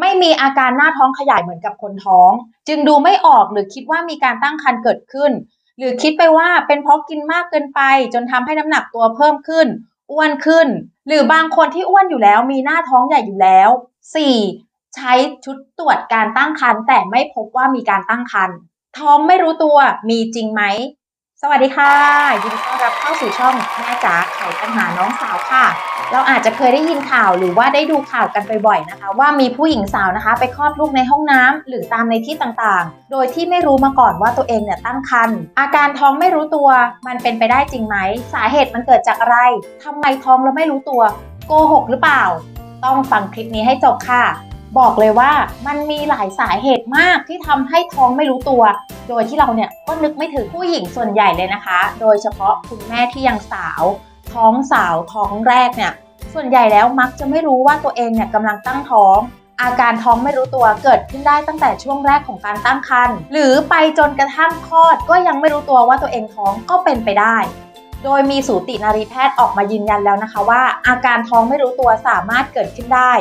ไม่มีอาการหน้าท้องขยายเหมือนกับคนท้อง จึงดูไม่ออกหรือคิดว่ามีการตั้งครรภ์เกิดขึ้น หรือคิดไปว่าเป็นเพราะกินมากเกินไป จนทำให้น้ำหนักตัวเพิ่มขึ้น อ้วนขึ้น หรือบางคนที่อ้วนอยู่แล้วมีหน้าท้องใหญ่อยู่แล้ว 4. ใช้ชุดตรวจการตั้งครรภ์แต่ไม่พบว่ามีการตั้งครรภ์ท้องไม่รู้ตัวมีจริงไหม สวัสดีค่ะ ยินดีต้อนรับเข้าสู่ช่องแม่จ๋าไขปัญหาน้องสาวค่ะ เราอาจจะเคยได้ยินข่าวหรือว่าได้ดูข่าวกันบ่อยๆนะคะ ว่ามีผู้หญิงสาวนะคะ ไปคลอดลูกในห้องน้ำหรือตามในที่ต่างๆ โดยที่ไม่รู้มาก่อนว่าตัวเองเนี่ยตั้งครรภ์อาการท้องไม่รู้ตัว มันเป็นไปได้จริงไหม สาเหตุมันเกิดจากอะไรทำไมท้องแล้วไม่รู้ตัวโกหกหรือเปล่า ต้องฟังคลิปนี้ให้จบค่ะ บอกเลยว่ามันมีหลายสาเหตุมากที่ทำให้ท้องไม่รู้ตัว โดยที่เราเนี่ยก็นึกไม่ถึงผู้หญิงส่วนใหญ่เลยนะคะ โดยเฉพาะคุณแม่ที่ยังสาวท้องสาวท้องแรกเนี่ย ส่วนใหญ่แล้วมักจะไม่รู้ว่าตัวเองเนี่ยกำลังตั้งท้อง อาการท้องไม่รู้ตัวเกิดขึ้นได้ตั้งแต่ช่วงแรกของการตั้งครรภ์หรือไปจนกระทั่งคลอดก็ยังไม่รู้ตัวว่าตัวเองท้องก็เป็นไปได้ โดยมีสูตินารีแพทย์ออกมายืนยันแล้วนะคะว่า อาการท้องไม่รู้ตัวสามารถเกิดขึ้นได้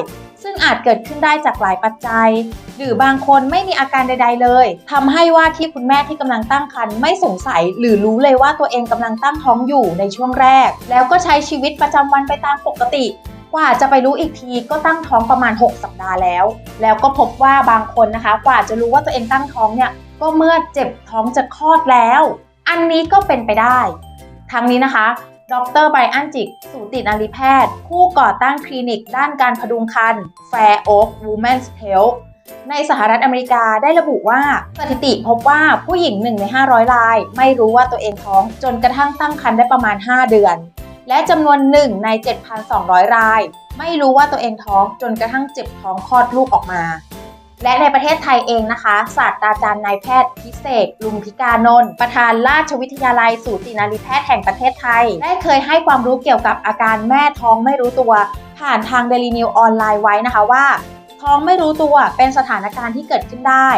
ซึ่งอาจเกิดขึ้นได้จากหลายปัจจัย หรือบางคนไม่มีอาการใด ๆ เลยทำให้ว่าที่คุณแม่ที่กำลังตั้งครรภ์ไม่สงสัย หรือรู้เลยว่าตัวเองกำลังตั้งท้องอยู่ในช่วงแรก แล้วก็ใช้ชีวิตประจำวันไปตามปกติกว่าจะไปรู้อีกทีก็ตั้งท้องประมาณ 6 สัปดาห์แล้ว แล้วก็พบว่าบางคนนะคะ กว่าจะรู้ว่าตัวเองตั้งท้องเนี่ย ก็เมื่อเจ็บท้องจะคลอดแล้ว อันนี้ก็เป็นไปได้ ทั้งนี้นะคะ ดรไบรอันจิก สูตินารีแพทย์ ผู้ก่อตั้งคลินิกด้านการพดุงครรภ์ Fair Oak Women's Health ในสหรัฐอเมริกาได้ระบุว่าสถิติพบว่าผู้หญิง1ใน 500 ราย ไม่รู้ว่าตัวเองท้องจนกระทั่งตั้งครรภ์ได้ประมาณ 5 เดือน และจำนวน1ใน 7,200 ราย ไม่รู้ว่าตัวเองท้องจนกระทั่งเจ็บท้องคลอดลูกออกมา และในประเทศไทยเองนะคะ ศาสตราจารย์นายแพทย์พิเศษ ลุมพิกานนท์ประธานราชวิทยาลัยสูตินารีแพทย์แห่งประเทศไทย ได้เคยให้ความรู้เกี่ยวกับอาการแม่ท้องไม่รู้ตัว ผ่านทางเดลีนิวออนไลน์ไว้นะคะว่า ท้องไม่รู้ตัวเป็นสถานการณ์ที่เกิดขึ้นได้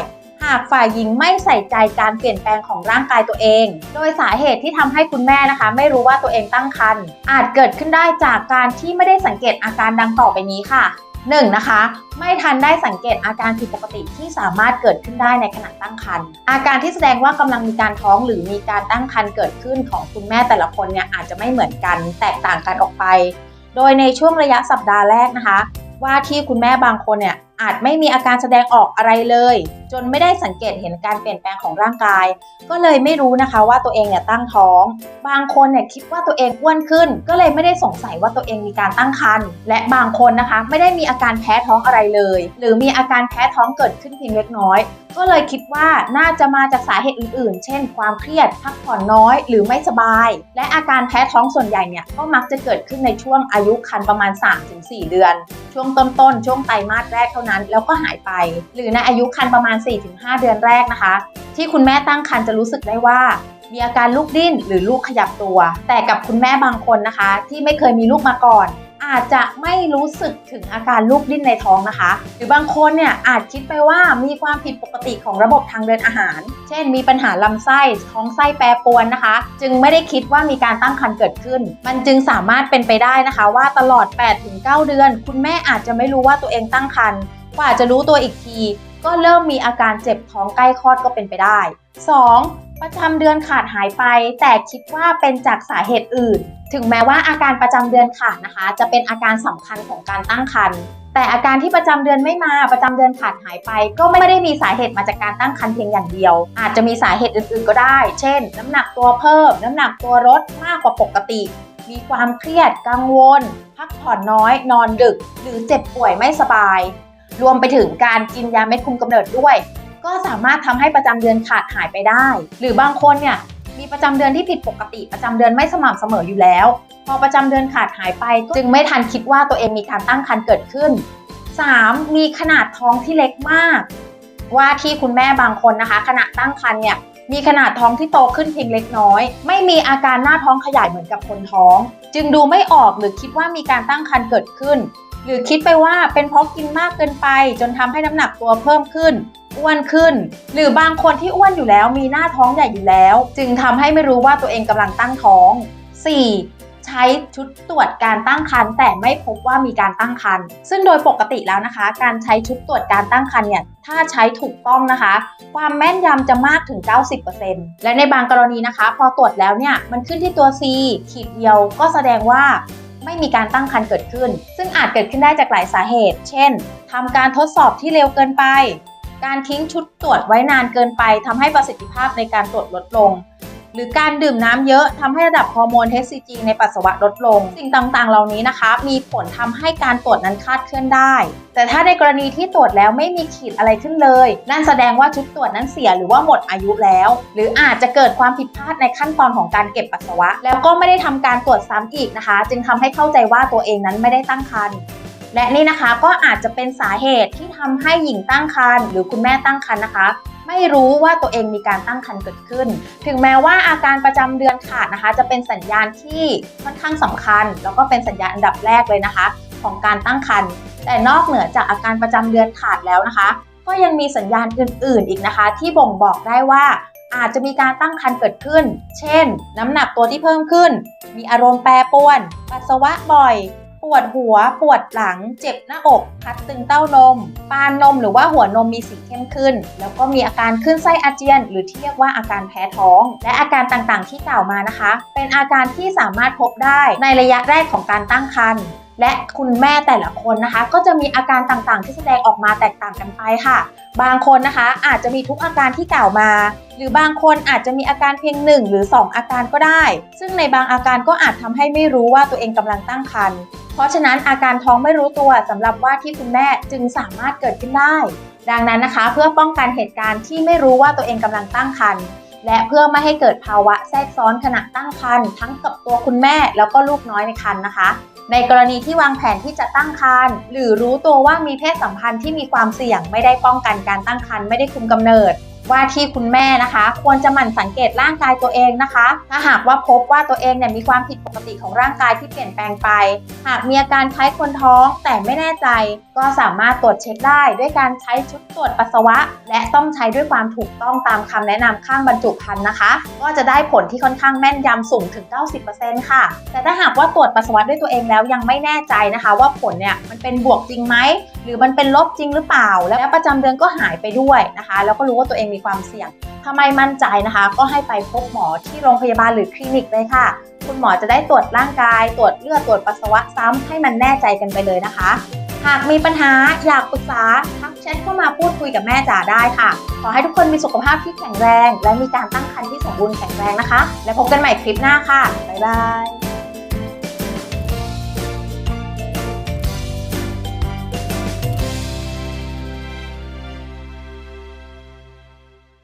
หากฝ่ายหญิงไม่ใส่ใจการเปลี่ยนแปลงของร่างกายตัวเอง โดยสาเหตุที่ทำให้คุณแม่นะคะ ไม่รู้ว่าตัวเองตั้งครรภ์อาจเกิดขึ้นได้จากการที่ไม่ได้สังเกตอาการดังต่อไปนี้ค่ะ 1. นะคะ ไม่ทันได้สังเกตอาการผิดปกติที่สามารถเกิดขึ้นได้ในขณะตั้งครรภ์อาการที่แสดงว่ากำลังมีการท้องหรือมีการตั้งครรภ์เกิดขึ้นของคุณแม่แต่ละคนเนี่ยอาจจะไม่เหมือนกันแตกต่างกันออกไป โดยในช่วงระยะสัปดาห์แรกนะคะ ว่าที่คุณแม่บางคนเนี่ย อาจไม่มีอาการแสดงออกอะไรเลย จนไม่ได้สังเกตเห็นการเปลี่ยนแปลงของร่างกาย ก็เลยไม่รู้นะคะว่าตัวเองเนี่ยตั้งท้อง บางคนเนี่ยคิดว่าตัวเองอ้วนขึ้น ก็เลยไม่ได้สงสัยว่าตัวเองมีการตั้งครรภ์และบางคนนะคะ ไม่ได้มีอาการแพ้ท้องอะไรเลย หรือมีอาการแพ้ท้องเกิดขึ้นเพียงเล็กน้อย ก็เลยคิดว่าน่าจะมาจากสาเหตุอื่น ๆ เช่น ความเครียดพักผ่อนน้อย หรือไม่สบาย และอาการแพ้ท้องส่วนใหญ่เนี่ยก็มักจะเกิดขึ้นในช่วงอายุครรภ์ประมาณ 3-4 เดือน ช่วงต้นๆช่วงไตรมาสแรกเท่านั้นนั้นแล้วก็หายไป หรือในอายุครรภ์ประมาณ 4-5 เดือนแรกนะคะ ที่คุณแม่ตั้งครรภ์จะรู้สึกได้ว่า มีอาการลูกดิ้นหรือลูกขยับตัว แต่กับคุณแม่บางคนนะคะ ที่ไม่เคยมีลูกมาก่อนอาจจะไม่รู้สึกถึงอาการลูกดิ้นในท้องนะคะ หรือบางคนเนี่ยอาจคิดไปว่ามีความผิดปกติของระบบทางเดินอาหาร เช่น มีปัญหาลำไส้ท้องไส้แปรปรวนนะคะ จึงไม่ได้คิดว่ามีการตั้งครรภ์เกิดขึ้น มันจึงสามารถเป็นไปได้นะคะ ว่าตลอด 8-9 เดือน คุณแม่อาจจะไม่รู้ว่าตัวเองตั้งครรภ์ กว่าจะรู้ตัวอีกที ก็เริ่มมีอาการเจ็บท้องใกล้คลอดก็เป็นไปได้ 2. ประจำเดือนขาดหายไป แต่คิดว่าเป็นจากสาเหตุอื่น ถึงแม้ว่าอาการประจำเดือนขาดนะคะ จะเป็นอาการสำคัญของการตั้งครรภ์แต่อาการที่ประจำเดือนไม่มาประจำเดือนขาดหายไป ก็ไม่ได้มีสาเหตุมาจากการตั้งครรภ์เพียงอย่างเดียว อาจจะมีสาเหตุอื่นๆก็ได้ เช่น น้ำหนักตัวเพิ่ม น้ำหนักตัวลดมากกว่าปกติ มีความเครียดกังวล พักผ่อนน้อย นอนดึก หรือเจ็บป่วยไม่สบาย รวมไปถึงการกินยาเม็ดคุมกำเนิดด้วย ก็สามารถทำให้ประจำเดือนขาดหายไปได้ หรือบางคนเนี่ยมีประจำเดือนที่ผิดปกติประจำเดือนไม่สม่ำเสมออยู่แล้ว พอประจำเดือนขาดหายไป จึงไม่ทันคิดว่าตัวเองมีการตั้งครรภ์เกิดขึ้น 3. มีขนาดท้องที่เล็กมาก ว่าที่คุณแม่บางคนนะคะ ขณะตั้งครรภ์เนี่ยมีขนาดท้องที่โตขึ้นเพียงเล็กน้อย ไม่มีอาการหน้าท้องขยายเหมือนกับคนท้อง จึงดูไม่ออกหรือคิดว่ามีการตั้งครรภ์เกิดขึ้น หรือคิดไปว่าเป็นเพราะกินมากเกินไป จนทำให้น้ำหนักตัวเพิ่มขึ้นอ้วนขึ้น หรือบางคนที่อ้วนอยู่แล้วมีหน้าท้องใหญ่อยู่แล้ว จึงทำให้ไม่รู้ว่าตัวเองกำลังตั้งท้อง 4. ใช้ช้ชุดตรวจการตั้งครรภ์แต่ไม่พบว่ามีการตั้งครรภ์ซึ่งโดยปกติแล้วนะคะ การใช้ชุดตรวจการตั้งครรภ์เนี่ยถ้าใช้ถูกต้องนะคะ ความแม่นยำจะมากถึง 90%และในบางกรณีนะคะ พอตรวจแล้วเนี่ยมันขึ้นที่ตัว C ขีดเดียวก็แสดงว่า ไม่มีการตั้งครรภ์เกิดขึ้น ซึ่งอาจเกิดขึ้นได้จากหลายสาเหตุ เช่นทำการทดสอบที่เร็วเกินไป การทิ้งชุดตรวจไว้นานเกินไปทำให้ประสิทธิภาพในการตรวจลดลง หรือการดื่มน้ำเยอะทำให้ระดับฮอร์โมน HCG ในปัสสาวะลดลง สิ่งต่างๆ เหล่านี้นะคะ มีผลทำให้การตรวจนั้นคาดเคลื่อนได้ แต่ถ้าในกรณีที่ตรวจแล้วไม่มีขีดอะไรขึ้นเลย นั่นแสดงว่าชุดตรวจนั้นเสียหรือว่าหมดอายุแล้ว หรืออาจจะเกิดความผิดพลาดในขั้นตอนของการเก็บปัสสาวะ แล้วก็ไม่ได้ทำการตรวจซ้ำอีกนะคะ จึงทำให้เข้าใจว่าตัวเองนั้นไม่ได้ตั้งครรภ์และนี่นะคะก็อาจจะเป็นสาเหตุที่ทำให้หญิงตั้งครรภ์หรือคุณแม่ตั้งครรภ์นะคะ ไม่รู้ว่าตัวเองมีการตั้งครรภ์เกิดขึ้น ถึงแม้ว่าอาการประจำเดือนขาดนะคะ จะเป็นสัญญาณที่ค่อนข้างสำคัญ แล้วก็เป็นสัญญาณอันดับแรกเลยนะคะ ของการตั้งครรภ์แต่นอกเหนือจากอาการประจำเดือนขาดแล้วนะคะ ก็ยังมีสัญญาณอื่น ๆ อีกนะคะ ที่บ่งบอกได้ว่าอาจจะมีการตั้งครรภ์เกิดขึ้น เช่น น้ำหนักตัวที่เพิ่มขึ้น มีอารมณ์แปรปรวน ปัสสาวะบ่อย ปวดหัว ปวดหลัง เจ็บหน้าอกคัดตึงเต้านม ปานนมหรือว่าหัวนมมีสีเข้มขึ้น แล้วก็มีอาการขึ้นไส้อาเจียน หรือที่เรียกว่าอาการแพ้ท้อง และอาการต่างๆ ที่กล่าวมานะคะ เป็นอาการที่สามารถพบได้ในระยะแรกของการตั้งครรภ์ และคุณแม่แต่ละคนนะคะ ก็จะมีอาการต่างๆ ที่แสดงออกมาแตกต่างกันไปค่ะ บางคนนะคะอาจจะมีทุกอาการที่กล่าวมา หรือบางคนอาจจะมีอาการเพียง 1 หรือ 2 อาการก็ได้ ซึ่งในบางอาการก็อาจทำให้ไม่รู้ว่าตัวเองกำลังตั้งครรภ์เพราะฉะนั้นอาการท้องไม่รู้ตัวสำหรับว่าที่คุณแม่จึงสามารถเกิดขึ้นได้ ดังนั้นนะคะ เพื่อป้องกันเหตุการณ์ที่ไม่รู้ว่าตัวเองกำลังตั้งครรภ์ และเพื่อไม่ให้เกิดภาวะแทรกซ้อนขณะตั้งครรภ์ทั้งกับตัวคุณแม่แล้วก็ลูกน้อยในครรภ์นะคะ ในกรณีที่วางแผนที่จะตั้งครรภ์หรือรู้ตัวว่ามีเพศสัมพันธ์ที่มีความเสี่ยงไม่ได้ป้องกันการตั้งครรภ์ไม่ได้คุมกำเนิด ว่าที่คุณแม่นะคะ ควรจะหมั่นสังเกตร่างกายตัวเองนะคะ ถ้าหากว่าพบว่าตัวเองเนี่ยมีความผิดปกติของร่างกายที่เปลี่ยนแปลงไป หากมีอาการคล้ายคนท้องแต่ไม่แน่ใจ ก็สามารถตรวจเช็คได้ ด้วยการใช้ชุดตรวจปัสสาวะ และต้องใช้ด้วยความถูกต้องตามคำแนะนำข้างบรรจุภัณฑ์นะคะ ก็จะได้ผลที่ค่อนข้างแม่นยำสูงถึง 90%ค่ะ แต่ถ้าหากว่าตรวจปัสสาวะด้วยตัวเองแล้วยังไม่แน่ใจนะคะ ว่าผลเนี่ยมันเป็นบวกจริงไหมหรือมันเป็นลบจริงหรือเปล่า แล้วประจำเดือนก็หายไปด้วยนะคะ แล้วก็รู้ว่าตัวเองมีความเสี่ยงถ้าไมมั่นใจนะคะ ก็ให้ไปพบหมอที่โรงพยาบาลหรือคลินิกเลยค่ะ คุณหมอจะได้ตรวจร่างกาย ตรวจเลือดตรวจปัสสาวะซ้ำให้มันแน่ใจกันไปเลยนะคะ หากมีปัญหาอยากปรึกษาทักแชทเข้ามาพูดคุยกับแม่จ๋าได้ค่ะ ขอให้ทุกคนมีสุขภาพที่แข็งแรง และมีการตั้งครรภ์ที่สมบูรณ์แข็งแรงนะคะ และพบกันใหม่คลิปหน้าค่ะบ๊ายบาย